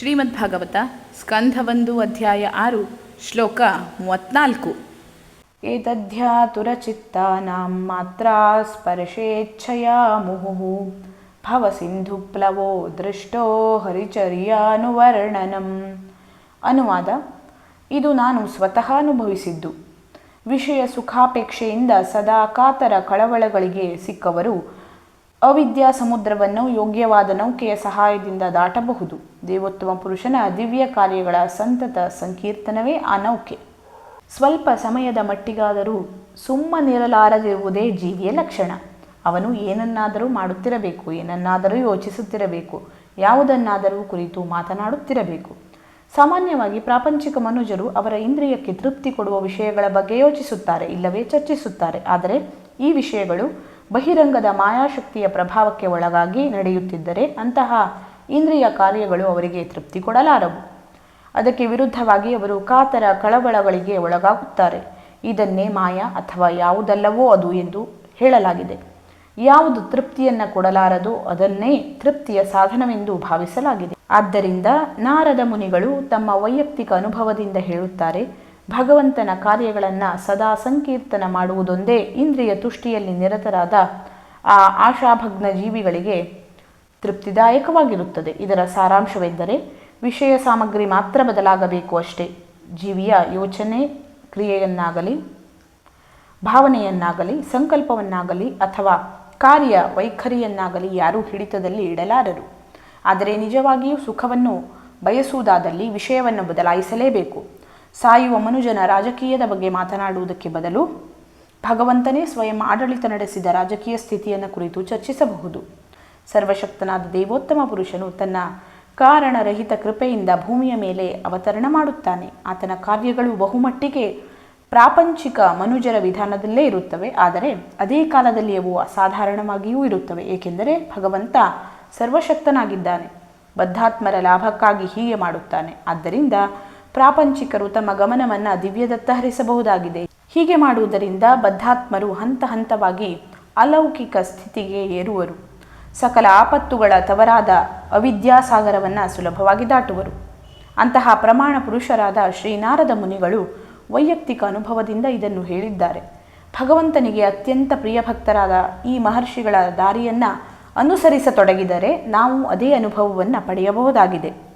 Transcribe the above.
ಶ್ರೀಮದ್ ಭಾಗವತ ಸ್ಕಂಧ ಒಂದು ಅಧ್ಯಾಯ ಆರು, ಶ್ಲೋಕ ಮೂವತ್ನಾಲ್ಕು. ಏತಧ್ಯಾತುರಚಿತ್ತಾನಾಂ ಮಾತ್ರ ಸ್ಪರ್ಶೇಚ್ಛಯ ಮುಹುಃ ಭವಸಿಂಧುಪ್ಲವೋ ದೃಷ್ಟೋ ಹರಿಚರ್ಯಾನುವರ್ಣನಂ. ಅನುವಾದ, ಇದು ನಾನು ಸ್ವತಃ ಅನುಭವಿಸಿದ್ದು. ವಿಷಯ ಸುಖಾಪೇಕ್ಷೆಯಿಂದ ಸದಾ ಕಾತರ ಕಳವಳಗಳಿಗೆ ಸಿಕ್ಕವರು ಅವಿದ್ಯಾ ಸಮುದ್ರವನ್ನು ಯೋಗ್ಯವಾದ ನೌಕೆಯ ಸಹಾಯದಿಂದ ದಾಟಬಹುದು. ದೇವೋತ್ತಮ ಪುರುಷನ ದಿವ್ಯ ಕಾರ್ಯಗಳ ಸಂತತ ಸಂಕೀರ್ತನವೇ ಆ ನೌಕೆ. ಸ್ವಲ್ಪ ಸಮಯದ ಮಟ್ಟಿಗಾದರೂ ಸುಮ್ಮನಿರಲಾರದಿರುವುದೇ ಜೀವಿಯ ಲಕ್ಷಣ. ಅವನು ಏನನ್ನಾದರೂ ಮಾಡುತ್ತಿರಬೇಕು, ಏನನ್ನಾದರೂ ಯೋಚಿಸುತ್ತಿರಬೇಕು, ಯಾವುದನ್ನಾದರೂ ಕುರಿತು ಮಾತನಾಡುತ್ತಿರಬೇಕು. ಸಾಮಾನ್ಯವಾಗಿ ಪ್ರಾಪಂಚಿಕ ಮನುಜರು ಅವರ ಇಂದ್ರಿಯಕ್ಕೆ ತೃಪ್ತಿ ಕೊಡುವ ವಿಷಯಗಳ ಬಗ್ಗೆ ಯೋಚಿಸುತ್ತಾರೆ, ಇಲ್ಲವೇ ಚರ್ಚಿಸುತ್ತಾರೆ. ಆದರೆ ಈ ವಿಷಯಗಳು ಬಹಿರಂಗದ ಮಾಯಾಶಕ್ತಿಯ ಪ್ರಭಾವಕ್ಕೆ ಒಳಗಾಗಿ ನಡೆಯುತ್ತಿದ್ದರೆ ಅಂತಹ ಇಂದ್ರಿಯ ಕಾರ್ಯಗಳು ಅವರಿಗೆ ತೃಪ್ತಿ ಕೊಡಲಾರವು. ಅದಕ್ಕೆ ವಿರುದ್ಧವಾಗಿ ಅವರು ಕಾತರ ಕಳವಳಗಳಿಗೆ ಒಳಗಾಗುತ್ತಾರೆ. ಇದನ್ನೇ ಮಾಯಾ ಅಥವಾ ಯಾವುದಲ್ಲವೋ ಅದು ಎಂದು ಹೇಳಲಾಗಿದೆ. ಯಾವುದು ತೃಪ್ತಿಯನ್ನು ಕೊಡಲಾರದೋ ಅದನ್ನೇ ತೃಪ್ತಿಯ ಸಾಧನವೆಂದು ಭಾವಿಸಲಾಗಿದೆ. ಆದ್ದರಿಂದ ನಾರದ ಮುನಿಗಳು ತಮ್ಮ ವೈಯಕ್ತಿಕ ಅನುಭವದಿಂದ ಹೇಳುತ್ತಾರೆ ಭಗವಂತನ ಕಾರ್ಯಗಳನ್ನು ಸದಾ ಸಂಕೀರ್ತನ ಮಾಡುವುದೊಂದೇ ಇಂದ್ರಿಯ ತುಷ್ಟಿಯಲ್ಲಿ ನಿರತರಾದ ಆ ಆಶಾಭಗ್ನ ಜೀವಿಗಳಿಗೆ ತೃಪ್ತಿದಾಯಕವಾಗಿರುತ್ತದೆ. ಇದರ ಸಾರಾಂಶವೆಂದರೆ ವಿಷಯ ಸಾಮಗ್ರಿ ಮಾತ್ರ ಬದಲಾಗಬೇಕು ಅಷ್ಟೇ. ಜೀವಿಯ ಯೋಚನೆ, ಕ್ರಿಯೆಯನ್ನಾಗಲಿ, ಭಾವನೆಯನ್ನಾಗಲಿ, ಸಂಕಲ್ಪವನ್ನಾಗಲಿ ಅಥವಾ ಕಾರ್ಯ ವೈಖರಿಯನ್ನಾಗಲಿ ಯಾರೂ ಹಿಡಿತದಲ್ಲಿ ಇಡಲಾರರು. ಆದರೆ ನಿಜವಾಗಿಯೂ ಸುಖವನ್ನು ಬಯಸುವುದಾದಲ್ಲಿ ವಿಷಯವನ್ನು ಬದಲಾಯಿಸಲೇಬೇಕು. ಸಾಯುವ ಮನುಜನ ರಾಜಕೀಯದ ಬಗ್ಗೆ ಮಾತನಾಡುವುದಕ್ಕೆ ಬದಲು ಭಗವಂತನೇ ಸ್ವಯಂ ಆಡಳಿತ ನಡೆಸಿದ ರಾಜಕೀಯ ಸ್ಥಿತಿಯನ್ನು ಕುರಿತು ಚರ್ಚಿಸಬಹುದು. ಸರ್ವಶಕ್ತನಾದ ದೇವೋತ್ತಮ ಪುರುಷನು ತನ್ನ ಕಾರಣರಹಿತ ಕೃಪೆಯಿಂದ ಭೂಮಿಯ ಮೇಲೆ ಅವತರಣ ಮಾಡುತ್ತಾನೆ. ಆತನ ಕಾರ್ಯಗಳು ಬಹುಮಟ್ಟಿಗೆ ಪ್ರಾಪಂಚಿಕ ಮನುಜರ ವಿಧಾನದಲ್ಲೇ ಇರುತ್ತವೆ. ಆದರೆ ಅದೇ ಕಾಲದಲ್ಲಿ ಅವು ಅಸಾಧಾರಣವಾಗಿಯೂ ಇರುತ್ತವೆ. ಏಕೆಂದರೆ ಭಗವಂತ ಸರ್ವಶಕ್ತನಾಗಿದ್ದಾನೆ. ಬದ್ಧಾತ್ಮರ ಲಾಭಕ್ಕಾಗಿ ಹೀಗೆ ಮಾಡುತ್ತಾನೆ. ಆದ್ದರಿಂದ ಪ್ರಾಪಂಚಿಕರು ತಮ್ಮ ಗಮನವನ್ನು ದಿವ್ಯದತ್ತ ಹರಿಸಬಹುದಾಗಿದೆ ಹೀಗೆ ಮಾಡುವುದರಿಂದ ಬದ್ಧಾತ್ಮರು ಹಂತ ಹಂತವಾಗಿ ಅಲೌಕಿಕ ಸ್ಥಿತಿಗೆ ಏರುವರು. ಸಕಲ ಆಪತ್ತುಗಳ ತವರಾದ ಅವಿದ್ಯಾಸಾಗರವನ್ನು ಸುಲಭವಾಗಿ ದಾಟುವರು. ಅಂತಹ ಪ್ರಮಾಣ ಪುರುಷರಾದ ಶ್ರೀನಾರದ ಮುನಿಗಳು ವೈಯಕ್ತಿಕ ಅನುಭವದಿಂದ ಇದನ್ನು ಹೇಳಿದ್ದಾರೆ. ಭಗವಂತನಿಗೆ ಅತ್ಯಂತ ಪ್ರಿಯಭಕ್ತರಾದ ಈ ಮಹರ್ಷಿಗಳ ದಾರಿಯನ್ನು ಅನುಸರಿಸತೊಡಗಿದರೆ ನಾವು ಅದೇ ಅನುಭವವನ್ನು ಪಡೆಯಬಹುದಾಗಿದೆ.